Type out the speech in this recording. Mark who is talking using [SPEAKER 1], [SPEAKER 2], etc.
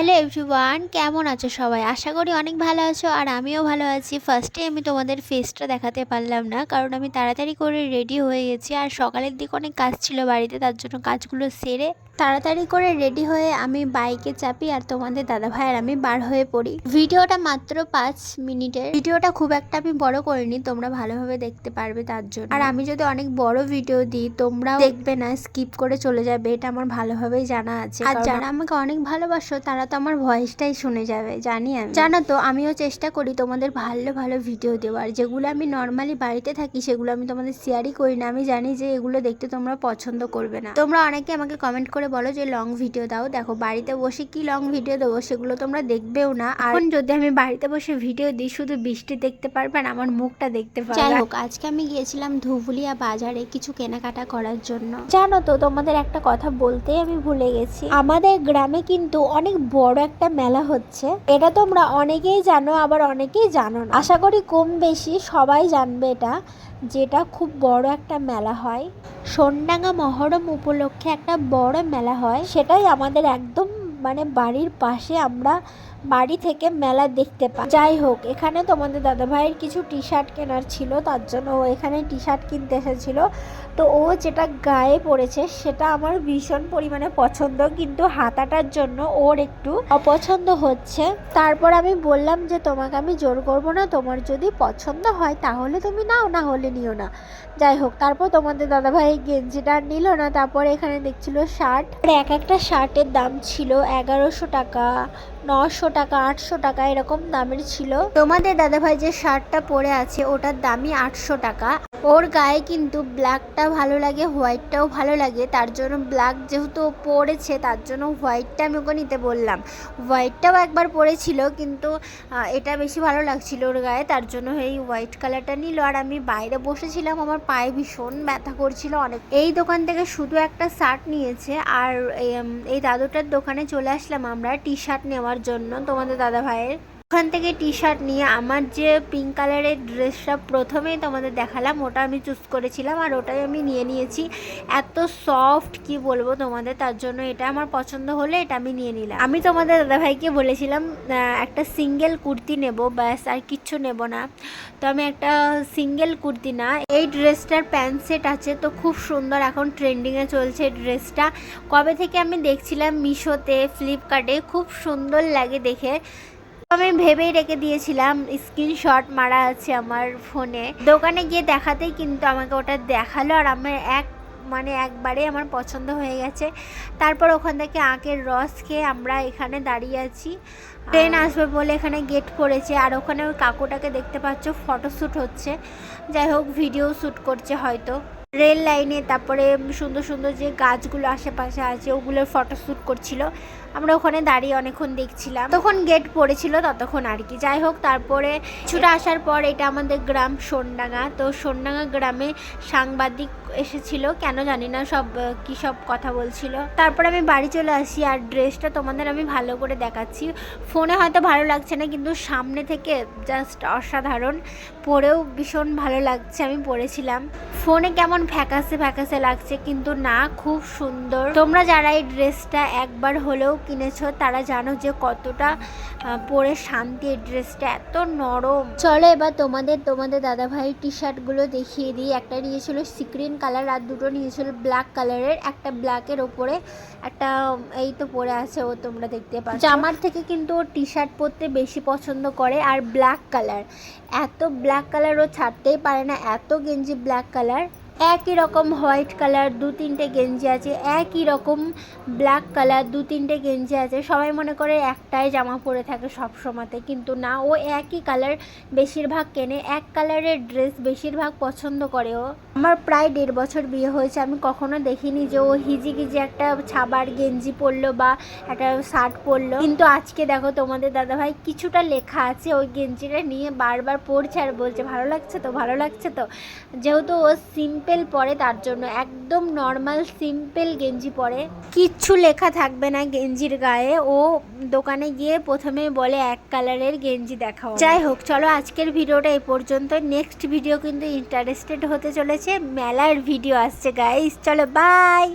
[SPEAKER 1] Hello everyone কেমন আছো সবাই? আশা করি অনেক ভালো আছো আর আমিও ভালো আছি। ফার্স্টে আমি তোমাদের ফেসটা দেখাতে পারলাম না কারণ আমি তাড়াতাড়ি করে রেডি হয়ে গেছি আর সকালের দিকে অনেক কাজ ছিল বাড়িতে তার জন্য কাজগুলো সেরে তাড়াতাড়ি করে রেডি হয়ে আমি বাইকে চাপি আর তোমাদের দাদা ভাইয়ের আমি বার হয়ে পড়ি। ভিডিওটা মাত্র পাঁচ মিনিটের। ভিডিওটা খুব একটা আমি বড় করিনি তোমরা ভালোভাবে দেখতে পারবে তার জন্য। আর আমি যদি অনেক বড় ভিডিও দিই তোমরাও দেখবে না স্কিপ করে চলে যাবে এটা আমার ভালোভাবেই জানা আছে। আর যারা আমাকে অনেক ভালোবাসো তারা তো আমার ভয়েসটাই শুনে যাবে জানি আমি। জানো তো আমিও চেষ্টা করি তোমাদের ভালো ভালো ভিডিও দেওয়ার। যেগুলো আমি নর্মালি বাড়িতে থাকি সেগুলো আমি তোমাদের শেয়ারই করি না। আমি জানি যে এগুলো দেখতে তোমরা পছন্দ করবে না। তোমরা অনেকে আমাকে কমেন্ট করে বলো যে লং ভিডিও দাও। দেখো বাড়িতে বসে কি লং ভিডিও দেবো সেগুলো তোমরা দেখবেও না। আর এখন যদি আমি বাড়িতে বসে ভিডিও দিই শুধু বৃষ্টি দেখতে পারবে আর আমার মুখটা দেখতে পারবে। যাই হোক আজকে আমি গিয়েছিলাম ধুবুলিয়া বাজারে কিছু কেনাকাটা করার জন্য। জানো তো তোমাদের একটা কথা বলতেই আমি ভুলে গেছি। আমাদের গ্রামে কিন্তু অনেক বড় একটা মেলা হচ্ছে। এটা তোমরা অনেকেই জানো, আবার অনেকেই জানো না। আশা করি কম বেশি সবাই জানবে এটা, যেটা খুব বড় একটা মেলা হয়। সোনডাঙ্গা মহরম উপলক্ষে একটা বড় মেলা হয়। সেটাই আমাদের একদম মানে বাড়ির পাশে আমরা বাড়ি থেকে মেলা দেখতে পাই যাই হোক, এখানে তোমাদের দাদা ভাইয়ের কিছু টি শার্ট কেনার ছিল, তার জন্য ও এখানে টি শার্ট কিনতে এসেছিল। তো ও যেটা গায়ে পড়েছে, সেটা আমার ভীষণ পরিমাণে পছন্দ, কিন্তু হাতাটার জন্য ওর একটু অপছন্দ হচ্ছে। তারপর আমি বললাম যে, তোমাকে আমি জোর করব না, তোমার যদি পছন্দ হয়, তাহলে তুমি নাও, না হলে নিও না। যাই হোক, তারপর তোমাদের দাদাভাই গেঞ্জিটা আর নিল না, তারপর এখানে দেখছিল শার্ট আর এক একটা শার্টের দাম ছিল এগারোশো টাকা। নশো টাকা, আটশো টাকা এরকম দামের ছিল। তোমাদের দাদাভাই যে শার্টটা পরে আছে, ওটার দামই আটশো টাকা। ওর গায়ে কিন্তু ব্ল্যাকটা ভালো লাগে হোয়াইটটাও ভালো লাগে। তার জন্য ব্ল্যাক যেহেতু পরেছে, তার জন্য হোয়াইটটা আমি ওকে নিতে বললাম। হোয়াইটটাও একবার পরেছিল, কিন্তু এটা বেশি ভালো লাগছিল ওর গায়ে। তার জন্য এই হোয়াইট কালারটা নিল। আর আমি বাইরে বসেছিলাম, আমার পায়ে ভীষণ ব্যথা করছিল অনেক। এই দোকান থেকে শুধু একটা শার্ট নিয়েছে। আর এই দাদুটার দোকানে চলে আসলাম আমরা টি শার্ট নেওয়ার জন্য তোমাদের দাদা ভাইয়ের ওখান থেকে টি শার্ট নিয়ে আমার যে পিঙ্ক কালারের ড্রেসটা প্রথমেই তোমাদের দেখালাম, ওটা আমি চুজ করেছিলাম আর ওটাই আমি নিয়ে নিয়েছি। এত সফট কি বলব তোমাদের, তার জন্য এটা আমার পছন্দ হলে এটা আমি নিয়ে নিলাম। আমি তোমাদের দাদাভাইকে বলেছিলাম একটা সিঙ্গেল কুর্তি নেব, ব্যাস, আর কিচ্ছু নেব না। তো আমি একটা সিঙ্গেল কুর্তি না, এই ড্রেসটার প্যান্ট সেট আছে, তো খুব সুন্দর এখন ট্রেন্ডিংয়ে চলছে ড্রেসটা কবে থেকে আমি দেখছিলাম মিশোতে ফ্লিপকার্টে খুব সুন্দর লাগে দেখে। আমি ভেবেই রেখে দিয়েছিলাম স্ক্রিনশট মারা আছে আমার ফোনে। দোকানে গিয়ে দেখাতেই কিন্তু আমাকে ওটা দেখাল আর আমার এক মানে একবারে আমার পছন্দ হয়ে গেছে। তারপর ওখান থেকে আখের রস খেয়ে আমরা এখানে দাঁড়িয়ে আছি। ট্রেন আসবে বলে এখানে গেট করেছে আর ওখানে ওই কাকুটাকে দেখতে পাচ্ছ ফটোশ্যুট হচ্ছে। যাই হোক ভিডিও শ্যুট করছে হয়তো। রেল লাইনে তারপরে সুন্দর সুন্দর যে গাছগুলো আশেপাশে আছে, ওগুলোর ফটোশ্যুট করছিল। আমরা ওখানে দাঁড়িয়ে অনেকক্ষণ দেখছিলাম। তখন গেট পড়েছিল, ততক্ষণ আর কি। যাই হোক, তারপরে ছুটে আসার পর এটা আমাদের গ্রাম সোনডাঙ্গা। তো সোনডাঙ্গা গ্রামে সাংবাদিক এসেছিল, কেন জানি না, সব কি সব কথা বলছিল। তারপর আমি বাড়ি চলে আসি আর ড্রেসটা তোমাদের আমি ভালো করে দেখাচ্ছি। ফোনে হয়তো ভালো লাগছে না, কিন্তু সামনে থেকে জাস্ট অসাধারণ। পরেও ভীষণ ভালো লাগছে, আমি পরেছিলাম। ফোনে কেমন ফ্যাকাসে ফ্যাকাসে লাগছে, কিন্তু না, খুব সুন্দর। তোমরা যারা এই ড্রেসটা একবার হলেও কিনেছো, তারা জানো যে কতটা পরে শান্তি এই ড্রেসটা, এত নরম। চলো এবার তোমাদের তোমাদের দাদা ভাই টি শার্টগুলো দেখিয়ে দিই। একটা নিয়েছিল সিক্রিন কালার আর দুটো নিয়েছিল ব্ল্যাক কালারের, একটা ব্ল্যাকের ওপরে, একটা এই তো পরে আছে ও তোমরা দেখতে পাচ্ছ। জামার থেকে কিন্তু ও টি শার্ট পরতে বেশি পছন্দ করে আর ব্ল্যাক কালার। এত ব্ল্যাক কালার ও ছাড়তেই পারে না, এত গেঞ্জি ব্ল্যাক কালার। একই রকম হোয়াইট কালার, দু তিনটে গেঞ্জি আছে, একই রকম ব্ল্যাক কালার, দু তিনটে গেঞ্জি আছে। সবাই মনে করে একটাই জামা পরে থাকে সব সময়তে, কিন্তু না, ও একই কালার বেশিরভাগ কেনে, এক কালারের ড্রেস বেশিরভাগ পছন্দ করে ও। আমার প্রায় দেড় বছর বিয়ে হয়েছে, আমি কখনো দেখিনি যে ও হিজি গিজি একটা ছাবার গেঞ্জি পরলো বা একটা শার্ট পরলো। কিন্তু আজকে দেখো তোমাদের দাদাভাই কিছুটা লেখা আছে ওই গেঞ্জিটা নিয়ে বারবার পরছে আর বলছে, ভালো লাগছে তো, ভালো লাগছে তো। যেহেতু ও সিম্পল পরে, তার জন্য একদম নর্মাল সিম্পল গেঞ্জি পরে। কিচ্ছু লেখা থাকবে না গেঞ্জির গায়ে। ও দোকানে গিয়ে প্রথমে বলে, এক কালারের গেঞ্জি দেখাও যাই হোক, চলো আজকের ভিডিওটা এই পর্যন্ত নেক্সট ভিডিও কিন্তু ইন্টারেস্টেড হতে চলেছে। মেলার ভিডিও আসছে গাইস চলো বাই